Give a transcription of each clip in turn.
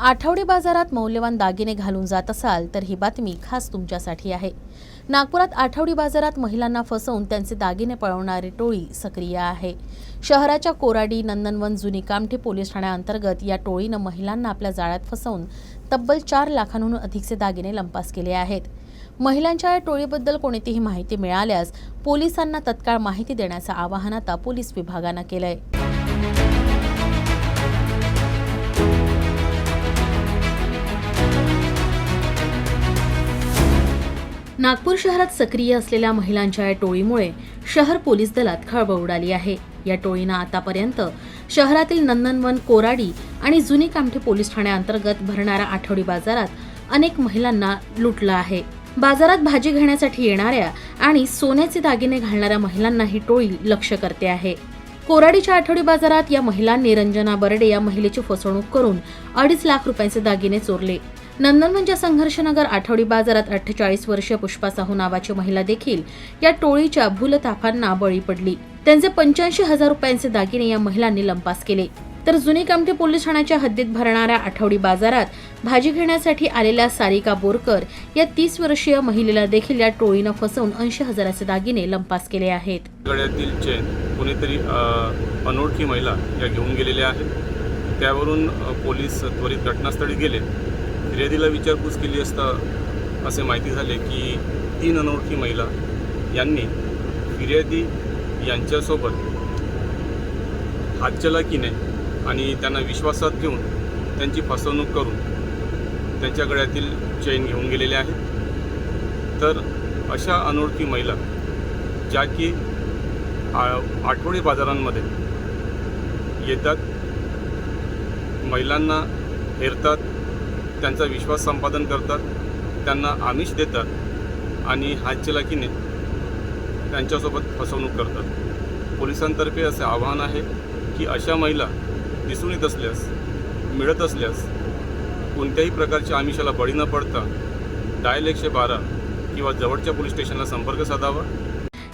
आठवडी बाजारात मौल्यवान दागिने घालून जात असाल तर ही बातमी खास तुमच्यासाठी आहे. नागपुरात आठवडी बाजारात महिलांना फसवून त्यांचे दागिने पळवणारी टोळी सक्रिय आहे. शहराच्या कोराडी नंदनवन जुनी कामठी पोलीस ठाण्याअंतर्गत या टोळीनं महिलांना आपल्या जाळ्यात फसवून तब्बल चार लाखांहून अधिकचे दागिने लंपास केले आहेत. महिलांच्या या टोळीबद्दल कोणतीही माहिती मिळाल्यास पोलिसांना तत्काळ माहिती देण्याचं आवाहन आता पोलीस विभागानं केलं आहे नागपूर शहरात सक्रिय असलेल्या महिलांच्या या टोळीमुळे शहर पोलीस दलात खळबळ उडाली आहे. या टोळीनं आतापर्यंत शहरातील नंदनवन कोराडी आणि जुनी कामठी पोलीस ठाण्याअंतर्गत भरणाऱ्या आठवडी बाजारात अनेक महिलांना लुटलं आहे. बाजारात भाजी घेण्यासाठी येणाऱ्या आणि सोन्याचे दागिने घालणाऱ्या महिलांना ही टोळी लक्ष करते आहे. कोराडीच्या आठवडी बाजारात या महिलांनी रंजना बर्डे या महिलेची फसवणूक करून अडीच लाख रुपयांचे दागिने चोरले. नंदनवनच्या संघर्षनगर आठवडी बाजारात अठ्ठेचाळीस वर्षीय पुष्पा साहू नावाची महिला देखील या टोळीच्या भूलताफांना बळी पडली. त्यांचे पंच्याऐंशी हजार रुपयांचे दागिने या महिलांनी लंपास केले. तर जुनी कामठी पोलीस ठाण्याच्या हद्दीत भरणाऱ्या आठवडी बाजारात भाजी घेण्यासाठी आलेल्या सारिका बोरकर या तीस वर्षीय महिलेला देखील या टोळीनं फसवून ऐंशी हजाराचे दागिने लंपास केले आहेत. गळ्यातील चेन कोणीतरी अनोळखी महिला या घेऊन गेलेल्या आहेत. त्यावरून पोलीस त्वरित घटनास्थळी गेले. फिर्यादीला विचारपूस केली असता असे माहिती झाले की तीन अनोळखी महिला यांनी फिर्यादी यांच्यासोबत हातचलाकीने आणि त्यांना विश्वासात घेऊन त्यांची फसवणूक करून त्यांच्या गळ्यातील चैन घेऊन गेलेले आहेत. तर अशा अनोळखी महिला ज्या की आ- आठवडी बाजारांमध्ये येतात महिलांना हेरतात त्यांचा विश्वास संपादन करतात त्यांना आमिष देतात आणि हातचलाकीने त्यांच्यासोबत फसवणूक करतात. पोलिसांतर्फे असे आव्हान आहे की अशा महिला दिसून येत असल्यास मिळत असल्यास कोणत्याही प्रकारच्या आमिषाला बळी न पडता डायल एकशे बारा किंवा जवळच्या पोलीस स्टेशनला संपर्क साधावा.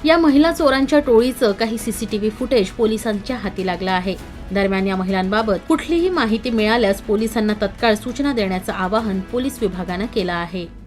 या महिला चोरांच्या टोळीचं काही सीसीटीव्ही फुटेज पोलिसांच्या हाती लागलं आहे. दरम्यान या महिलांबाबत कुठलीही माहिती मिळाल्यास पोलिसांना तत्काळ सूचना देण्याचं आवाहन पोलीस विभागानं केलं आहे.